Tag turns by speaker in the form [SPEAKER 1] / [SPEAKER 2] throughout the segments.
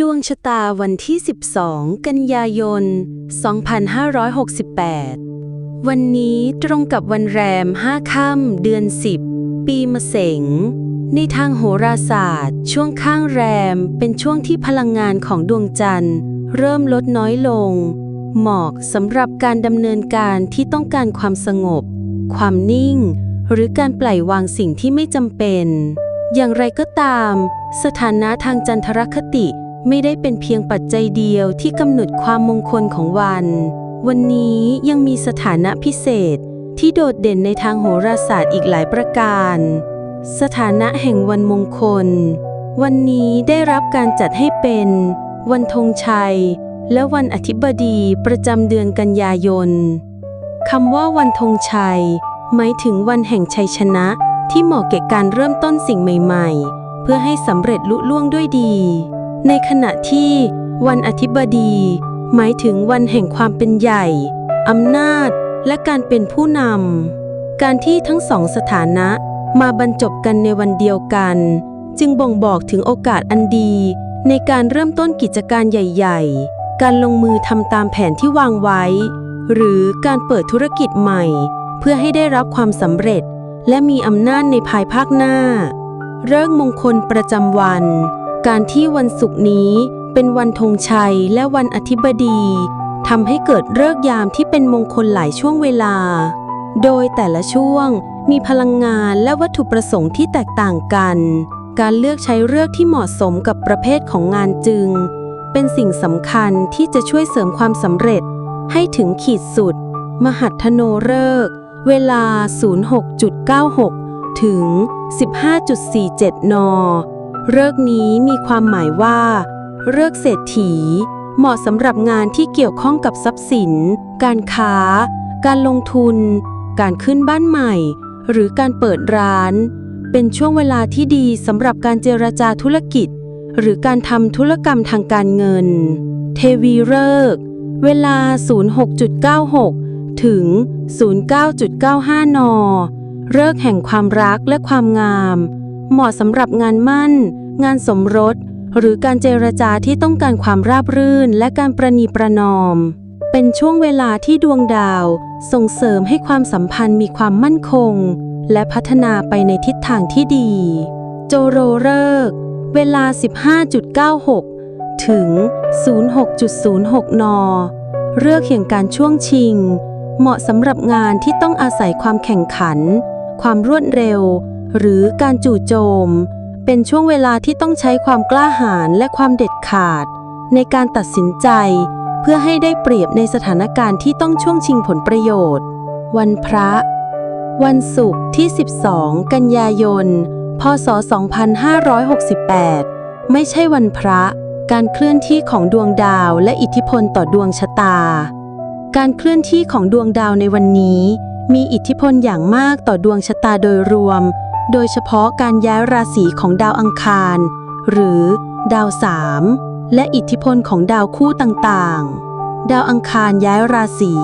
[SPEAKER 1] ดวงชะตาวันที่ 12 กันยายน 2568 วันนี้ตรงกับวันแรม 5 ค่ำเดือน 10 ปีมะเสง ในทางโหราศาสตร์ ช่วงข้างแรมเป็นช่วงที่พลังงานของดวงจันทร์ เริ่มลดน้อยลง เหมาะสำหรับการดำเนินการที่ต้องการความสงบ ความนิ่ง หรือการปล่อยวางสิ่งที่ไม่จำเป็น อย่างไรก็ตาม สถานะทางจันทรคติ ไม่ได้เป็นเพียงปัจจัยเดียวที่กำหนดความมงคลของวัน วันนี้ยังมีสถานะพิเศษที่โดดเด่นในทางโหราศาสตร์อีกหลายประการ สถานะแห่งวันมงคล วันนี้ได้รับการจัดให้เป็น วันธงชัย และวันอธิบดีประจำเดือนกันยายนคำว่าวันธงชัย หมายถึงวันแห่งชัยชนะ ที่เหมาะแก่การเริ่มต้นสิ่งใหม่ ๆ เพื่อให้สำเร็จลุล่วงด้วยดี ในขณะที่วันอธิบดี หมายถึงวันแห่งความเป็นใหญ่ อำนาจ และการเป็นผู้นำ การที่ทั้งสองสถานะมาบรรจบกันในวันเดียวกัน จึงบ่งบอกถึงโอกาสอันดี ในการเริ่มต้นกิจการใหญ่ ๆ การลงมือทำตามแผนที่วางไว้ หรือการเปิดธุรกิจใหม่ เพื่อให้ได้รับความสำเร็จ และมีอำนาจในภายภาคหน้า เริ่มมงคลประจำวัน การที่วันศุกร์นี้เป็นวันธงชัยและวันอธิบดีทำให้เกิดเลิกยามที่เป็นมงคลหลายช่วงเวลา โดยแต่ละช่วงมีพลังงานและวัตถุประสงค์ที่แตกต่างกัน การเลือกใช้เลือกที่เหมาะสมกับประเภทของงานจึง เป็นสิ่งสำคัญที่จะช่วยเสริมความสำเร็จ ให้ถึงขีดสุด มหัทโนเลิกเวลา 06.96 ถึง 15.47 น เลิกนี้มีความหมายว่าเลิกเศรษฐี เหมาะสำหรับงานที่เกี่ยวข้องกับทรัพย์สิน การค้า การลงทุน การขึ้นบ้านใหม่ หรือการเปิดร้าน เป็นช่วงเวลาที่ดีสำหรับการเจรจาธุรกิจ หรือการทำธุรกรรมทางการเงิน เทวีเลิกเวลา 06.96 ถึง 09.95 น เลิกแห่งความรักและความงาม เหมาะสำหรับงานมั่น งานสมรส หรือการเจรจาที่ต้องการความราบรื่นและการประนีประนอม เป็นช่วงเวลาที่ดวงดาว ส่งเสริมให้ความสัมพันธ์มีความมั่นคง และพัฒนาไปในทิศทางที่ดี โจโรเลิก เวลา 15.96 ถึง 06.06 น เลือกแห่งการช่วงชิง เหมาะสำหรับงานที่ต้องอาศัยความแข่งขัน ความรวดเร็ว หรือการจู่โจม เป็นช่วงเวลาที่ต้องใช้ความกล้าหาญและความเด็ดขาด ในการตัดสินใจ เพื่อให้ได้เปรียบในสถานการณ์ที่ต้องช่วงชิงผลประโยชน์ วันพระ วันศุกร์ที่ 12 กันยายน พศ 2568 ไม่ใช่วันพระ การเคลื่อนที่ของดวงดาวและอิทธิพลต่อดวงชะตา การเคลื่อนที่ของดวงดาวในวันนี้มีอิทธิพลอย่างมากต่อดวงชะตาโดยรวม โดยเฉพาะการย้ายราศีของดาวอังคาร หรือดาวสามและอิทธิพลของดาวคู่ต่างๆ ดาวอังคารย้ายราศี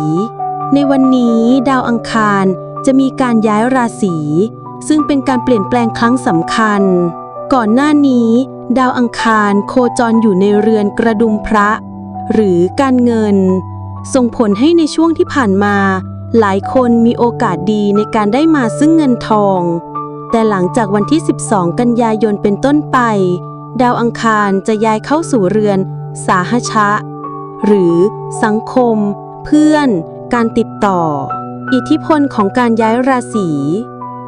[SPEAKER 1] ในวันนี้ดาวอังคารจะมีการย้ายราศี ซึ่งเป็นการเปลี่ยนแปลงครั้งสำคัญ ก่อนหน้านี้ ดาวอังคารโคจรอยู่ในเรือนกระดุมพระ หรือการเงิน ส่งผลให้ในช่วงที่ผ่านมา หลายคนมีโอกาสดีในการได้มาซึ่งเงินทอง แต่หลังจากวันที่ 12 กันยายนเป็นต้นไป ดาวอังคารจะย้ายเข้าสู่เรือน สาหชะ หรือ สังคม เพื่อน การติดต่อ อิทธิพลของการย้ายราศี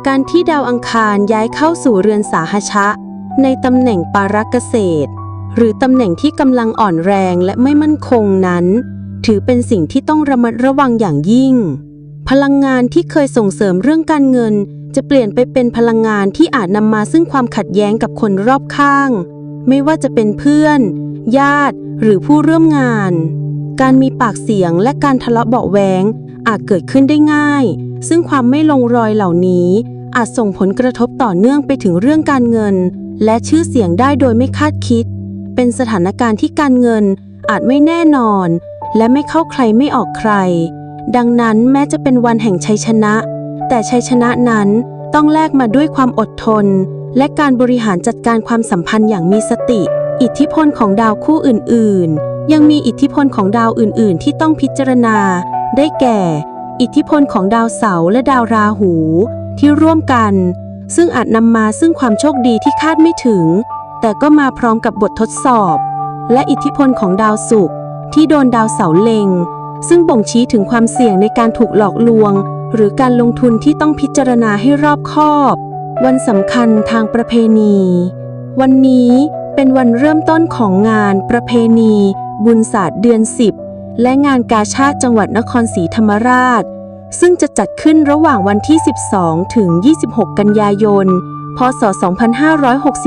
[SPEAKER 1] การที่ดาวอังคารย้ายเข้าสู่เรือนสาหชะ ในตำแหน่งปารักเกษตร หรือตำแหน่งที่กำลังอ่อนแรงและไม่มั่นคงนั้น ถือเป็นสิ่งที่ต้องระมัดระวังอย่างยิ่ง พลังงานที่เคยส่งเสริมเรื่องการเงิน จะเปลี่ยนไปเป็นพลังงานที่อาจนำมาซึ่งความขัดแย้งกับคนรอบข้าง ไม่ว่าจะเป็นเพื่อน ญาติ หรือผู้ร่วมงาน การมีปากเสียงและการทะเลาะเบาแวงอาจเกิดขึ้นได้ง่าย ซึ่งความไม่ลงรอยเหล่านี้ อาจส่งผลกระทบต่อเนื่องไปถึงเรื่องการเงิน และชื่อเสียงได้โดยไม่คาดคิด เป็นสถานการณ์ที่การเงินอาจไม่แน่นอน และไม่เข้าใครไม่ออกใคร ดังนั้นแม้จะเป็นวันแห่งชัยชนะ แต่ชัยชนะนั้นต้องแลกมาด้วยความอดทน และการบริหารจัดการความสัมพันธ์อย่างมีสติ อิทธิพลของดาวคู่อื่น ๆ ยังมีอิทธิพลของดาวอื่น ๆ ที่ต้องพิจารณา ได้แก่ อิทธิพลของดาวเสาร์และดาวราหู ที่ร่วมกัน ซึ่งอาจนำมาซึ่งความโชคดีที่คาดไม่ถึง แต่ก็มาพร้อมกับบททดสอบ และอิทธิพลของดาวศุกร์ที่โดนดาวเสาร์เล็ง ซึ่งบ่งชี้ถึงความเสี่ยงในการถูกหลอกลวง หรือการลงทุนที่ต้องพิจารณาให้รอบคอบ วันสำคัญทางประเพณี วันนี้เป็นวันเริ่มต้นของงานประเพณี บุญศาสตร์เดือน 10 และงานกาชาติจังหวัดนครศรีธรรมราช ซึ่งจะจัดขึ้นระหว่างวันที่ 12 ถึง 26 กันยายน พศ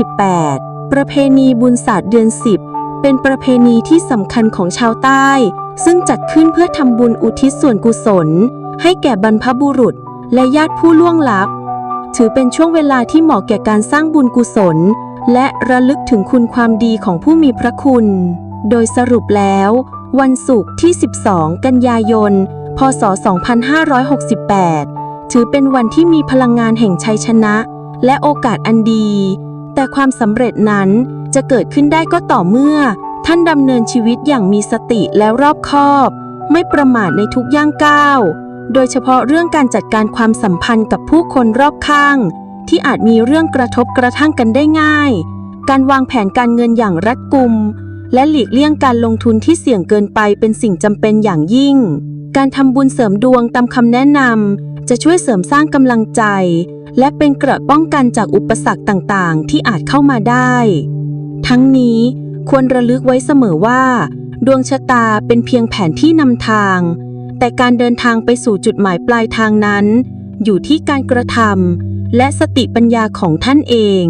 [SPEAKER 1] 2568 ประเพณีบุญศาสตร์เดือน 10 เป็นประเพณีที่สำคัญของชาวใต้ ซึ่งจัดขึ้นเพื่อทำบุญอุทิศส่วนกุศล ให้แก่บรรพบุรุษและญาติผู้ล่วงลับ ถือเป็นช่วงเวลาที่เหมาะแก่การสร้างบุญกุศล และระลึกถึงคุณความดีของผู้มีพระคุณ โดยสรุปแล้ว วันศุกร์ที่ 12 กันยายน พศ 2568 ถือเป็นวันที่มีพลังงานแห่งชัยชนะ และโอกาสอันดี แต่ความสำเร็จนั้นจะเกิดขึ้นได้ก็ต่อเมื่อ ท่านดำเนินชีวิตอย่างมีสติและรอบคอบ ไม่ประมาทในทุกย่างก้าว โดยเฉพาะเรื่องการจัดการความสัมพันธ์กับผู้คนรอบข้าง ที่อาจมีเรื่องกระทบกระทั่งกันได้ง่าย การวางแผนการเงินอย่างรัดกุม และหลีกเลี่ยงการลงทุนที่เสี่ยงเกินไปเป็นสิ่งจำเป็นอย่างยิ่ง การทำบุญเสริมดวงตามคำแนะนำจะช่วยเสริมสร้างกำลังใจ และเป็นเกราะป้องกันจากอุปสรรคต่างๆ ที่อาจเข้ามาได้ ทั้งนี้ควรระลึกไว้เสมอว่า ดวงชะตาเป็นเพียงแผนที่นำทาง แต่การเดินทางไปสู่จุดหมายปลายทางนั้น อยู่ที่การกระทำและสติปัญญาของท่านเอง